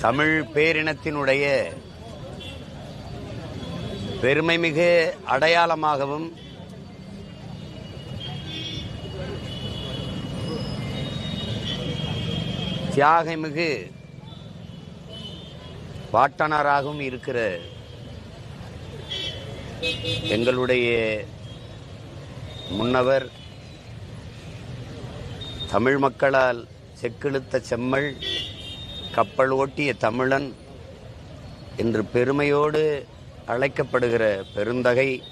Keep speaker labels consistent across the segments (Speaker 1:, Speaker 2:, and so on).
Speaker 1: தமிழ் பேரினத்தினுடைய பெருமைமிகு அடையாளமாகவும் தியாகமிகு பாட்டனாராகவும் இருக்கிற எங்களுடைய முன்னவர் தமிழ் மக்களால் செக்கிழுத்த செம்மல் கப்பல் ஓட்டிய தமிழன் என்று பெருமையோடு அழைக்கப்படுகிற பெருந்தகை.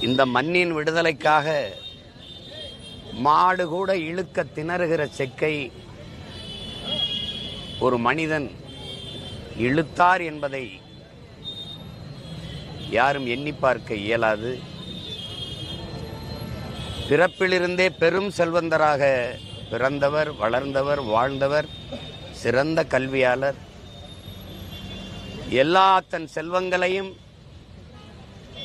Speaker 1: இந்த மண்ணின் விடுதலைக்காக மாடு கூட இழுக்க திணறுகிற செக்கை ஒரு மனிதன் இழுத்தார் என்பதை யாரும் எண்ணி பார்க்க இயலாது. பிறப்பிலிருந்தே பெரும் செல்வந்தராக பிறந்தவர் வளர்ந்தவர் வாழ்ந்தவர் சிறந்த கல்வியாளர். எல்லா தன் செல்வங்களையும்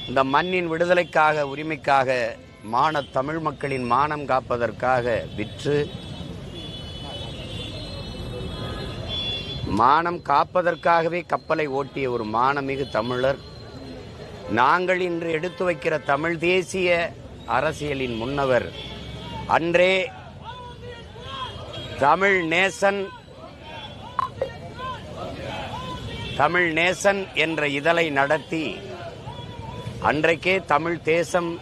Speaker 1: இந்த மண்ணின் விடுதலைக்காக உரிமைக்காக மான தமிழ் மக்களின் மானம் காப்பதற்காக விற்று மானம் காப்பதற்காகவே கப்பலை ஓட்டிய ஒரு மானமிகு தமிழர். நாங்கள் இன்று எடுத்து வைக்கிற தமிழ் தேசிய அரசியலின் முன்னவர் அன்றே தமிழ் நேசன் தமிழ் நேசன் என்ற இதழை நடத்தி அன்றைக்கே தமிழ் தேசம்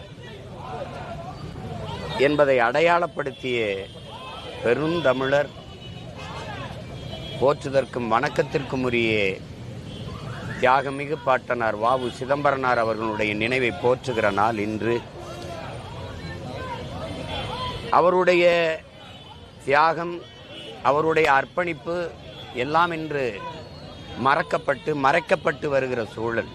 Speaker 1: என்பதை அடையாளப்படுத்திய பெருந்தமிழர் போற்றுதற்கும் வணக்கத்திற்கும் உரிய தியாகமிகு பாட்டனார் வாவு சிதம்பரனார் அவர்களுடைய நினைவை போற்றுகிற நாள் இன்று. அவருடைய தியாகம் அவருடைய அர்ப்பணிப்பு எல்லாம் இன்று மறக்கப்பட்டு மறைக்கப்பட்டு வருகிற சூழல்.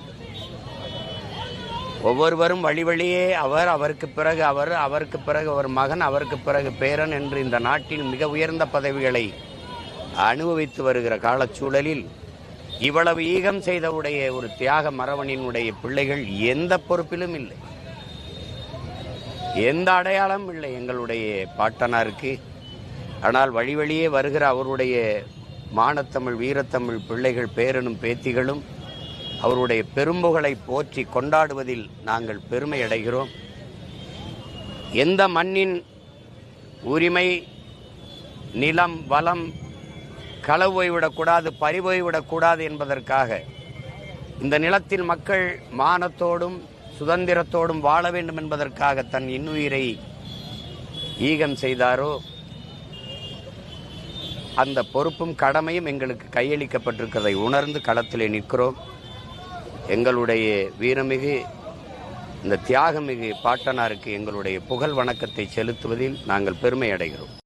Speaker 1: ஒவ்வொருவரும் வழி வழியே அவர் அவருக்கு பிறகு அவர் அவருக்கு பிறகு அவர் மகன் அவருக்கு பிறகு பேரன் என்று இந்த நாட்டின் மிக உயர்ந்த பதவிகளை அனுபவித்து வருகிற காலச்சூழலில் இவ்வளவு ஈகம் செய்தவுடைய ஒரு தியாக மரவனினுடைய பிள்ளைகள் எந்த பொறுப்பிலும் இல்லை. எந்த அடையாளமும் இல்லை எங்களுடைய பாட்டனாருக்கு. ஆனால் வழி வழியே வருகிற அவருடைய மானத்தமிழ் வீரத்தமிழ் பிள்ளைகள் பேரனும் பேத்திகளும் அவருடைய பெரும்புகளை போற்றி கொண்டாடுவதில் நாங்கள் பெருமை அடைகிறோம். எந்த மண்ணின் உரிமை நிலம் வளம் களவு போய்விடக்கூடாது பறி போய்விடக்கூடாது என்பதற்காக இந்த நிலத்தில் மக்கள் மானத்தோடும் சுதந்திரத்தோடும் வாழ வேண்டும் என்பதற்காக தன் இன்னுயிரை ஈகம் செய்தாரோ? அந்த பொறுப்பும் கடமையும் எங்களுக்கு கையளிக்கப்பட்டிருக்கிறதை உணர்ந்து களத்திலே நிற்கிறோம். எங்களுடைய வீரமிகு இந்த தியாகமிகு பாட்டனாருக்கு எங்களுடைய புகழ் வணக்கத்தை செலுத்துவதில் நாங்கள் பெருமை அடைகிறோம்.